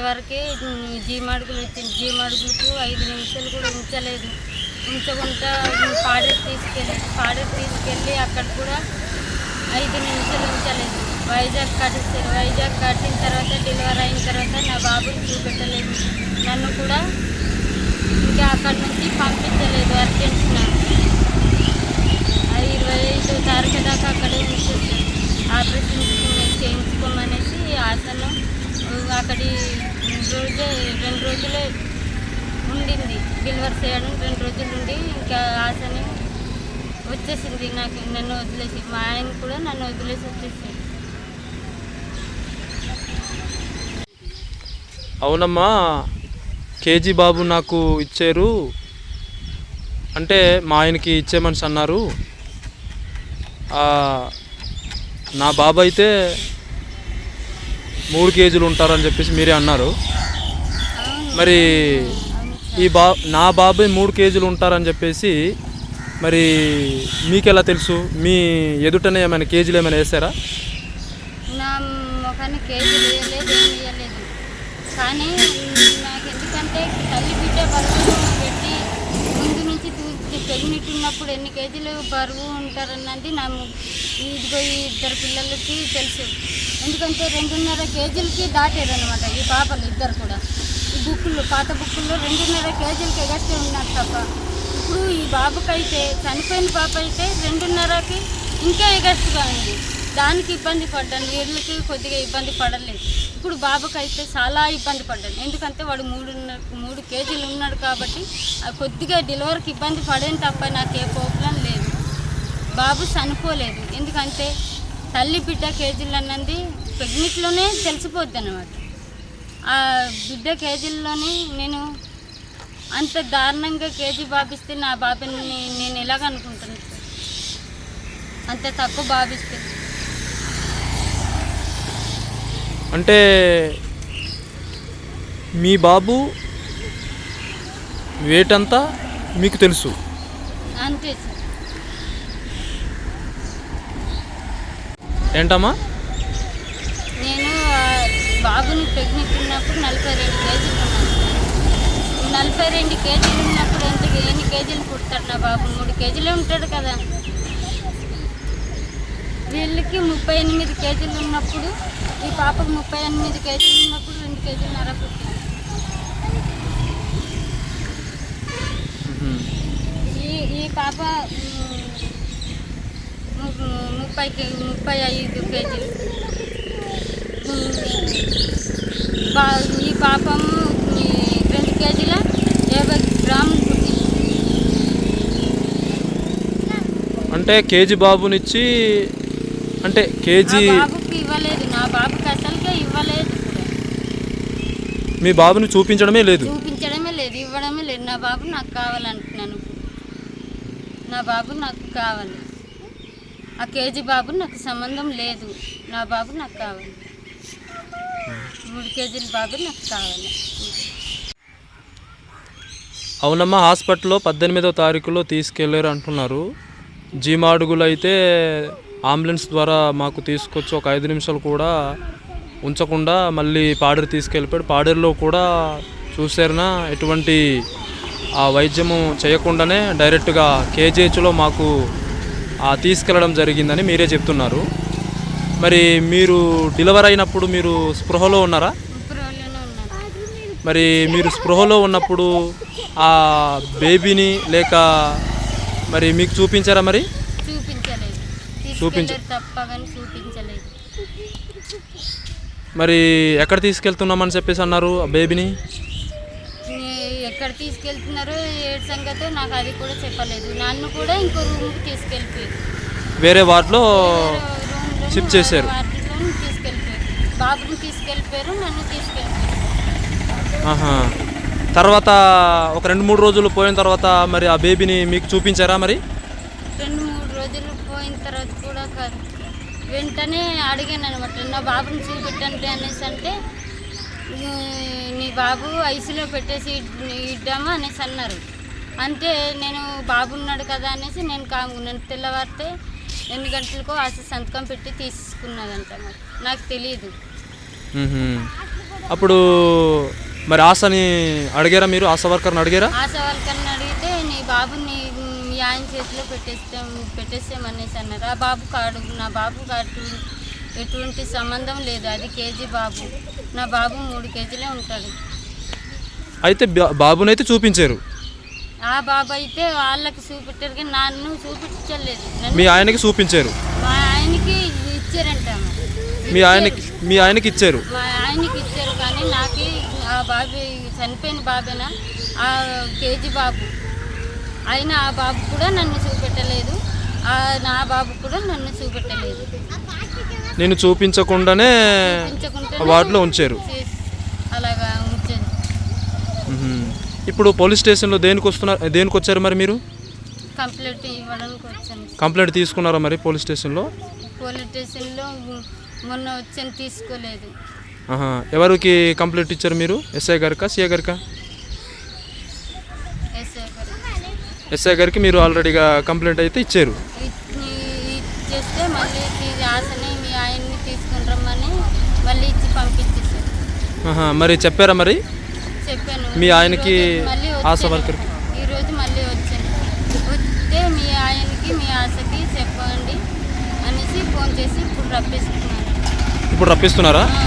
అప్పటికే జీమాడుగులు వచ్చింది జీమాడుగులకు ఐదు నిమిషాలు కూడా ఉంచలేదు. ఉంచకుండా పాడేరు తీసుకెళ్ళి పాడేరు తీసుకెళ్ళి అక్కడ కూడా ఐదు నిమిషాలు ఉంచలేదు. వైజాగ్ కట్టిస్తారు వైజాగ్ కట్టిన తర్వాత డెలివరీ అయిన తర్వాత నా బాబుని చూపెట్టలేదు. నన్ను కూడా ఇంకా అక్కడ నుంచి పంపించలేదు. అర్జెంట్ ఇరవై ఐదు తారీఖు దాకా అక్కడే ఉంచేసారు ఆపరేషన్ చేయించుకోమనేసి ఆశను అక్కడి రోజే రెండు రోజులే ఉండింది. డెలివరీ చేయడం రెండు రోజులు ఉండి ఇంకా ఆశని వచ్చేసింది నాకు నన్ను వదిలేసి. మా ఆయన కూడా నన్ను వదిలేసి వచ్చేసింది అవునమ్మా కేజీ బాబు నాకు ఇచ్చారు. అంటే మా ఆయనకి ఇచ్చేమని అన్నారు. నా బాబు అయితే మూడు కేజీలు ఉంటారని చెప్పేసి మీరే అన్నారు. మరి ఈ బా నా బాబాయ్ మూడు కేజీలు ఉంటారని చెప్పేసి మరి మీకెలా తెలుసు? మీ ఎదుటనే ఏమైనా కేజీలు ఏమైనా వేసారా నా ముఖాన్ని కేజీలు వేయలేదు ఏం వేయలేదు. కానీ నాకు ఎందుకంటే తల్లి బిడ్డ బరువు పెట్టి ముందు నుంచి ప్రెగ్నెంట్ ఉన్నప్పుడు ఎన్ని కేజీలు బరువు ఉంటారన్నది నా ఇదిగో ఈ ఇద్దరు పిల్లలకి తెలుసు. ఎందుకంటే రెండున్నర కేజీలకి దాటారు అనమాట ఈ పాపలు ఇద్దరు కూడా. బుక్కులు పాత బుక్కుల్లో రెండున్నర కేజీలకి ఎగస్తే ఉన్నారు తప్ప ఇప్పుడు ఈ బాబుకైతే చనిపోయిన పాప అయితే రెండున్నరకి ఇంకా ఎగస్తుగా ఉంది. దానికి ఇబ్బంది పడ్డాను. వీళ్ళకి కొద్దిగా ఇబ్బంది పడలేదు. ఇప్పుడు బాబుకైతే చాలా ఇబ్బంది పడ్డాను. ఎందుకంటే వాడు మూడు మూడు కేజీలు ఉన్నాడు కాబట్టి కొద్దిగా డెలివరీకి ఇబ్బంది పడేది తప్ప నాకు ఏ ప్రాబ్లం లేదు. బాబు చనిపోలేదు. ఎందుకంటే తల్లి బిడ్డ కేజీలు అన్నది ప్రెగ్నెంట్లోనే తెలిసిపోద్ది అనమాట ఆ బిడ్డ కేజీల్లోని నేను అంత దారుణంగా కేజీ బాబిస్తే నా బాబుని నేను ఎలాగ అనుకుంటాను? అంత తక్కువ బాబిస్తే. అంటే మీ బాబు వెయిట్ అంతా మీకు తెలుసు. అంతే సార్. ఏంటమ్మా? బాబుని ప్రెగ్నెంట్ ఉన్నప్పుడు నలభై రెండు కేజీలు ఉన్నాను. నలభై రెండు కేజీలు ఉన్నప్పుడు ఎంత ఎన్ని కేజీలు పుడతాడు నా బాబు? మూడు కేజీలే ఉంటాడు కదా. వీళ్ళకి ముప్పై ఎనిమిది కేజీలు ఉన్నప్పుడు ఈ పాపకు ముప్పై ఎనిమిది కేజీలు ఉన్నప్పుడు రెండు కేజీలు నర పుట్టింది. ఈ ఈ పాప ముప్పై కే- ముప్పై ఐదు కేజీలు మ్, బా- ఈ పాపము ఈ రెండు కేజీల యాభై గ్రాములు అంటే కేజీ బాబునిచ్చి అంటే కేజీ బాబుకి ఇవ్వలేదు నా బాబుకి అసలుకే ఇవ్వలేదు మీ బాబుని చూపించడమే లేదు. చూపించడమే లేదు ఇవ్వడమే లేదు. నా బాబు నాకు కావాలంటున్నాను. నా బాబు నాకు కావాలి. ఆ కేజీ బాబు నాకు సంబంధం లేదు. నా బాబు నాకు కావాలి. మూడు కేజీల బాబు నాకు కావాలి. అవునమ్మా హాస్పిటల్లో పద్దెనిమిదో తారీఖులో తీసుకెళ్ళారు అంటున్నారు. జీమాడుగులు అయితే అంబులెన్స్ ద్వారా మాకు తీసుకొచ్చి ఒక ఐదు నిమిషాలు కూడా ఉంచకుండా మళ్ళీ పాడేరు తీసుకెళ్ళిపోయాడు. పాడేరులో కూడా చూసారునా ఎటువంటి ఆ వైద్యము చేయకుండానే డైరెక్ట్గా కేజీహెచ్లో మాకు తీసుకెళ్ళడం జరిగిందని మీరే చెప్తున్నారు. మరి మీరు డెలివరీ అయినప్పుడు మీరు స్పృహలో ఉన్నారా? మరి మీరు స్పృహలో ఉన్నప్పుడు ఆ బేబీని లేక మరి మీకు చూపించారా మరి? చూపించ- మరి ఎక్కడ తీసుకెళ్తున్నామని చెప్పేసి అన్నారు ఆ బేబీని ఏ- ఎక్కడ తీసుకెళ్తున్నారో ఏడు సంగతో నాకు అది కూడా చెప్పలేదు. నన్ను కూడా ఇంకో రూమ్కి తీసుకెళ్ళిపోయారు. వేరే వార్డులో షిఫ్ట్ చేశారు. బాబుని తీసుకెళ్ళిపోయారు. నన్ను తీసుకెళ్ళిపోయారు. తర్వాత ఒక రెండు మూడు రోజులు పోయిన తర్వాత మరి ఆ బేబీని మీకు చూపించారా మరి? రెండు మూడు రోజులు పోయిన తర్వాత కూడా కాదు. వెంటనే అడిగాను అనమాట నా బాబుని చూపెట్టండి అనేసి అంటే "నీ- నీ బాబు ఐసీలో పెట్టేసి ఇడ్- ఇద్దామా అనేసి అన్నారు. అంటే నేను బాబు ఉన్నాడు కదా అనేసి నేను కాము నేను తెల్లవారితే ఎన్ని గంటలకో ఆశ సంతకం పెట్టి తీసుకున్నదంట మరి. నాకు తెలియదు. అప్పుడు మరి ఆశని అడిగారా మీరు? ఆశా వర్కర్ని అడిగారా? ఆశా వాళ్ళకన్నా అడిగితే నీ బాబుని మీ ఆయన చేతిలో పెట్టేస్తే పెట్టేసేమనేసి అన్నారు. ఆ బాబు కాడు నా బాబు కాడు ఎటువంటి సంబంధం లేదు. అది కేజీ బాబు. నా బాబు మూడు కేజీలే ఉంటాడు. అయితే బాబునైతే చూపించారు. ఆ బాబు అయితే వాళ్ళకి చూపెట్టారు కానీ నన్ను చూపించలేదు. మీ ఆయనకి చూపించారు? మా ఆయనకి ఇచ్చారంట మీ ఆయనకి మీ ఆయనకి ఇచ్చారు? మా ఆయనకి ఇచ్చారు కానీ నాకు ఆ బాబు చనిపోయిన బాబేనా? ఆ కేజీ బాబు. అయినా ఆ బాబు కూడా నన్ను చూపెట్టలేదు. ఆ నా బాబు కూడా నన్ను చూపెట్టలేదు. నేను చూపించకుండానే వార్డులో ఉంచారు. అలాగా ఉంచారు. ఇప్పుడు పోలీస్ స్టేషన్లో దేనికి వస్తున్నారు దేనికి వచ్చారు మరి మీరు? కంప్లైంట్ ఇవ్వడానికి వచ్చాను. కంప్లైంట్ తీసుకున్నారా మరి పోలీస్ స్టేషన్లో? పోలీస్ స్టేషన్లో మొన్న వచ్చాను తీసుకోలేదు. ఎవరికి కంప్లైంట్ ఇచ్చారు మీరు? ఎస్ఐ గారికా సిఐ గారికా? ఎస్ఐ గారు. ఎస్ఐ గారికి మీరు ఆల్రెడీగా కంప్లైంట్ అయితే ఇచ్చారు. ఇచ్చి- ఇచ్చేస్తే మళ్ళీ ఈ ఆశని మీ ఆయన్ని తీసుకుని రమ్మని మళ్ళీ ఇచ్చి పంపించేసారు ఆహా. మరి చెప్పారా మరి? మీ ఆయనకి మళ్ళీ ఆశ వచ్చాను. వర్కర్కి? ఈరోజు మళ్ళీ వచ్చాను వస్తే మీ ఆయనకి మీ ఆశకి చెప్పండి అనేసి ఫోన్ చేసి ఇప్పుడు రప్పిస్తున్నాను ఇప్పుడు రప్పిస్తున్నారా ఆ,